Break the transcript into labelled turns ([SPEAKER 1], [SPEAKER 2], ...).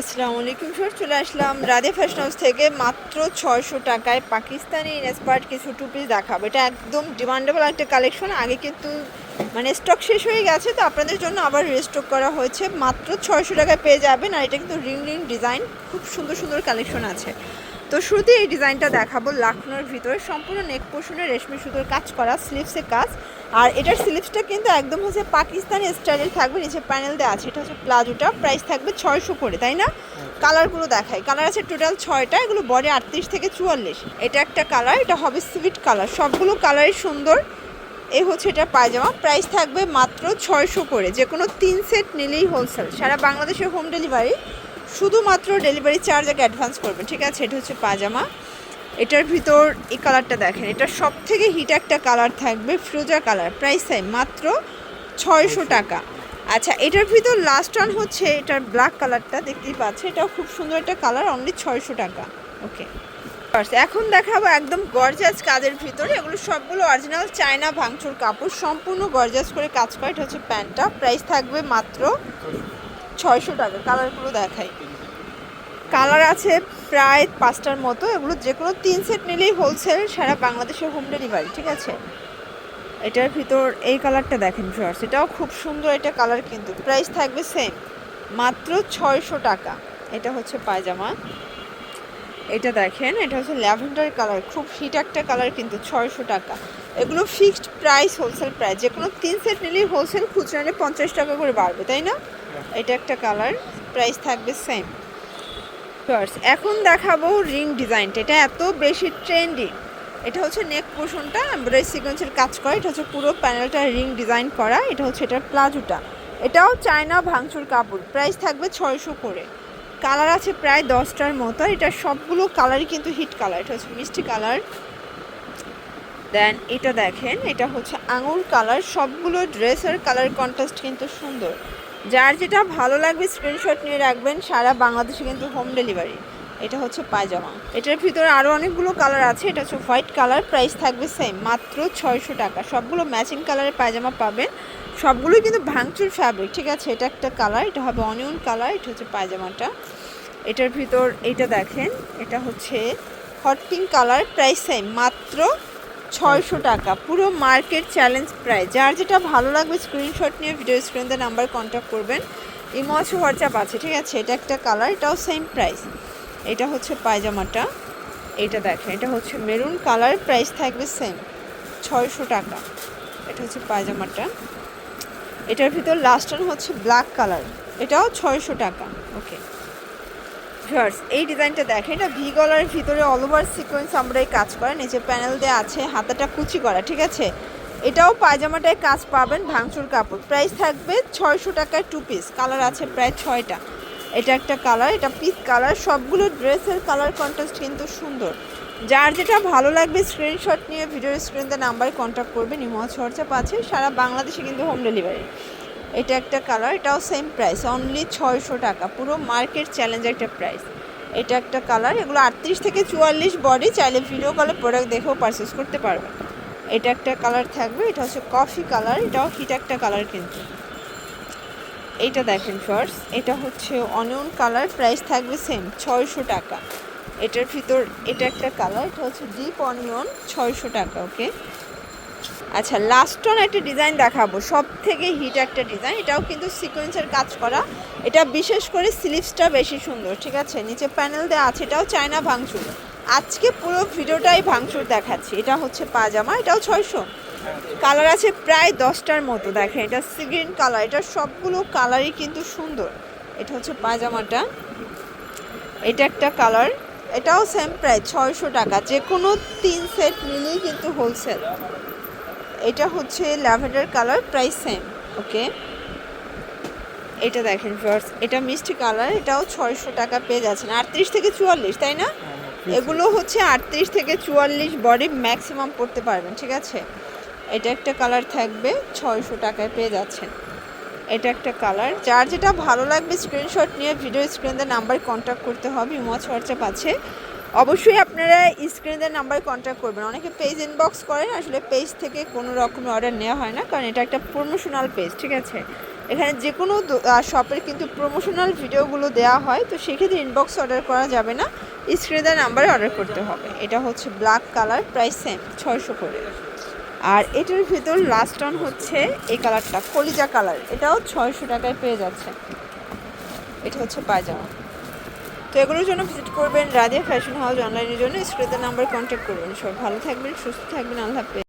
[SPEAKER 1] আসসালামু আলাইকুম স্যার, চলে আসলাম রাধে ফ্যাশন হাউস থেকে মাত্র ছয়শো টাকায় পাকিস্তানি ইনস্পার্ট কিছু টু পিস দেখাবো। এটা একদম ডিমান্ডেবল একটা কালেকশন আগে কিন্তু মানে স্টক শেষ হয়ে গেছে, তো আপনাদের জন্য আবার রিস্টক করা হয়েছে। মাত্র ছয়শো টাকায় পেয়ে যাবেন, আর এটা কিন্তু রিং রিং ডিজাইন খুব সুন্দর সুন্দর কালেকশন আছে। তো শুরুতে এই ডিজাইনটা দেখাবো লাখনোর ভিতরে। সম্পূর্ণ নেক পোষণে রেশমি সুতোর কাজ করা স্লিভসে কাজ। আর এটার স্লিভসটা কিন্তু একদম হচ্ছে পাকিস্তানি স্টাইলের থাকবে, নিচে প্যানেল দেওয়া আছে। এটা হচ্ছে প্লাজোটা প্রাইস থাকবে ছয়শো করে, তাই না? কালারগুলো দেখায় কালার আছে টোটাল ছয়টা, এগুলো বডি আটত্রিশ থেকে চুয়াল্লিশ। এটা একটা কালার এটা হবে সুইট কালার সবগুলো কালারই সুন্দর। এই হচ্ছে এটা পায়জামা। প্রাইস থাকবে মাত্র ছয়শো করে। যে কোনো তিন সেট নিলেই হোলসেল সারা বাংলাদেশে হোম ডেলিভারি শুধুমাত্র ডেলিভারি চার্জ আগে অ্যাডভান্স করবেন ঠিক আছে? এটা হচ্ছে পাজামা। এটার ভিতর এই কালারটা দেখেন এটা সব থেকে হিট একটা কালার থাকবে ফ্রোজা কালার প্রাইস টাইম মাত্র ছয়শো টাকা। আচ্ছা এটার ভিতর লাস্ট ওয়ান হচ্ছে এটার ব্ল্যাক কালারটা দেখতেই পাচ্ছে এটাও খুব সুন্দর একটা কালার অনলি ছয়শো টাকা। ওকে এখন দেখাবো একদম গর্জাস কাজের ভিতরে এগুলো সবগুলো অরিজিনাল চায়না ভাঙচুর কাপড় সম্পূর্ণ গর্জাস করে কাজ করে এটা হচ্ছে প্যান্টটা প্রাইস থাকবে মাত্র ছয়শো টাকা, কালারগুলো দেখাই। কালার আছে প্রায় পাঁচটার মতো, এগুলো যে কোনো তিন সেট নিলেই হোলসেল সারা বাংলাদেশের হোম ডেলিভারি ঠিক আছে? এটার ভিতর এই কালারটা দেখেন ভিউয়ার্স এটাও খুব সুন্দর এটা কালার কিন্তু। প্রাইস থাকবে সেম মাত্র ছয়শো টাকা। এটা হচ্ছে পায়জামা। এটা দেখেন, এটা হচ্ছে ল্যাভেন্ডার কালার, খুব হিট একটা কালার কিন্তু ছয়শো টাকা। এগুলো ফিক্সড প্রাইস হোলসেল প্রাইস যে কোনো তিন সেট নিলেই হোলসেল খুচরা নিলে পঞ্চাশ টাকা করে বাড়বে, তাই না? এটা একটা কালার প্রাইস থাকবে সেম ফার্স্ট এখন দেখাবো রিং ডিজাইনটা, এটা এত বেশি ট্রেন্ডি এটা হচ্ছে নেক পোর্শনটা এমব্রয়ডারি সিকোয়েন্সের কাজ করা, এটা হচ্ছে পুরো প্যানেলটা রিং ডিজাইন করা, এটা হচ্ছে এটার প্লাজোটা। এটাও চায়না ভাঙচুর কাপড় প্রাইস থাকবে ছয়শো করে। কালার আছে প্রায় দশটার মতো এটা সবগুলো কালারই কিন্তু হিট কালার। এটা হচ্ছে মিষ্টি কালার। দেন এটা দেখেন, এটা হচ্ছে আঙুর কালার। সবগুলো ড্রেসের কালার কন্ট্রাস্ট কিন্তু সুন্দর। যার যেটা ভালো লাগবে স্ক্রিনশট নিয়ে রাখবেন, সারা বাংলাদেশে কিন্তু হোম ডেলিভারি এটা হচ্ছে পায়জামা। এটার ভিতরে আরও অনেকগুলো কালার আছে, এটা হচ্ছে হোয়াইট কালার প্রাইস থাকবে সেম মাত্র ছয়শো টাকা। সবগুলো ম্যাচিং কালারের পায়জামা পাবেন। সবগুলোই কিন্তু ভাঙচুর ফ্যাব্রিক ঠিক আছে? এটা একটা কালার এটা হবে অনিয়ন কালার এটা হচ্ছে পায়জামাটা। এটার ভিতর এইটা দেখেন, এটা হচ্ছে hot pink colour price same মাত্র ছয়শো টাকা। পুরো মার্কেট চ্যালেঞ্জ প্রাইস যার যেটা ভালো লাগবে স্ক্রিনশট নিয়ে ভিডিও স্ক্রিনতে নাম্বার কন্ট্যাক্ট করবেন। ইমো আছে হোয়াটসঅ্যাপ আছে, ঠিক আছে? এটা একটা কালার এটাও সেম প্রাইস এটা হচ্ছে পায়জামাটা। এটা দেখেন, এটা হচ্ছে মেরুন কালার, প্রাইস থাকবে সেম ছয়শো টাকা। এটা হচ্ছে পায়জামাটা। এটার ভিতর লাস্টার হচ্ছে ব্ল্যাক কালার এটাও ছয়শো টাকা। ওকে ভিউয়ার্স এই ডিজাইনটা দেখেন, এটা ভি গলার ভিতরে অল ওভার সিকোয়েন্স আমরা এই কাজ করা নিচে প্যানেল দেওয়া আছে, হাতাটা কুচি করা, ঠিক আছে? এটাও পায়জামাটায় কাজ পাবেন ভাঙচুর কাপড়। প্রাইস থাকবে ছয়শো টাকায় টু পিস কালার আছে প্রায় ছয়টা। এটা একটা কালার এটা পিচ কালার সবগুলো ড্রেসের কালার কন্ট্রাস্ট কিন্তু সুন্দর। যার যেটা ভালো লাগবে স্ক্রিনশট নিয়ে ভিডিওর স্ক্রিনতে নাম্বারে কন্ট্যাক্ট করবেন ইমো চর্চা পাচ্ছে সারা বাংলাদেশে কিন্তু হোম ডেলিভারি এটা একটা কালার এটাও সেম প্রাইস অনলি ছয়শো টাকা, পুরো মার্কেট চ্যালেঞ্জ একটা প্রাইস এটা একটা কালার এগুলো আটত্রিশ থেকে চুয়াল্লিশ বডি চাইলে ভিডিও কলে প্রোডাক্ট দেখেও পারচেস করতে পারবেন এটা একটা কালার থাকবে, এটা হচ্ছে কফি কালার এটাও হিট একটা কালার কিন্তু। এইটা দেখেন ফার্স্ট এটা হচ্ছে অনিয়ন কালার প্রাইস থাকবে সেম ছয়শো টাকা। এটার ভিতর, এটা একটা কালার এটা হচ্ছে ডিপ অনিয়ন ছয়শো টাকা ওকে আচ্ছা লাস্ট একটা ডিজাইন দেখাবো সব থেকে হিট একটা ডিজাইন এটাও কিন্তু সিকোয়েন্সের কাজ করা। এটা বিশেষ করে স্লিভসটা বেশি সুন্দর, ঠিক আছে? নিচে প্যানেল দেওয়া আছে, এটাও চায়না ভাঙচুর। আজকে পুরো ভিডিওটাই ভাঙচুর দেখাচ্ছি, এটা হচ্ছে পাজামা, এটাও ছয়শো। কালার আছে প্রায় দশটার মতো দেখেন এটা সিগ্রিন কালার এটা সবগুলো কালারই কিন্তু সুন্দর। এটা হচ্ছে পায়জামাটা। এটা একটা কালার এটাও সেম প্রায় ছয়শো টাকা। যে কোনো তিন সেট নিলেই কিন্তু হোলসেল এটা হচ্ছে lavender colour price same okay এটা দেখেন ফার্স্ট এটা মিষ্টি কালার এটাও ছয়শো টাকা পেয়ে যাচ্ছেন। আটত্রিশ থেকে চুয়াল্লিশ তাই না? এগুলো হচ্ছে আটত্রিশ থেকে চুয়াল্লিশ বডি ম্যাক্সিমাম পড়তে পারবেন ঠিক আছে? এটা একটা কালার থাকবে, ছয়শো টাকায় পেয়ে যাচ্ছেন। এটা একটা কালার। যার যেটা ভালো লাগবে স্ক্রিনশট নিয়ে ভিডিও স্ক্রিনে নাম্বার কন্ট্যাক্ট করতে হবে, ইমোজ, হোয়াটসঅ্যাপ আছে। অবশ্যই আপনারা স্ক্রিনে নাম্বার কন্ট্যাক্ট করবেন। অনেকে পেজ ইনবক্স করেন, আসলে পেজ থেকে কোনো রকম অর্ডার নেওয়া হয় না, কারণ এটা একটা প্রমোশনাল পেজ ঠিক আছে? এখানে যে কোনো শপের কিন্তু প্রমোশনাল ভিডিওগুলো দেওয়া হয়, তো সেক্ষেত্রে ইনবক্স অর্ডার করা যাবে না। স্ক্রিনে দেওয়া নাম্বারে অর্ডার করতে হবে। এটা হচ্ছে ব্ল্যাক কালার প্রাইস সেম ছয়শো করে। আর এটার ভিতর লাস্ট অন হচ্ছে এই কালারটা কলিজা কালার এটাও ছয়শো টাকায় পেয়ে যাচ্ছে। এটা হচ্ছে পায়জামা। তো এগুলোর জন্য ভিজিট করবেন রাধিয়া ফ্যাশন হাউস অনলাইনের জন্য। স্ক্রিনের নাম্বার কন্ট্যাক্ট করবেন। সব ভালো থাকবেন, সুস্থ থাকবেন। আল্লাহ হাফেজ।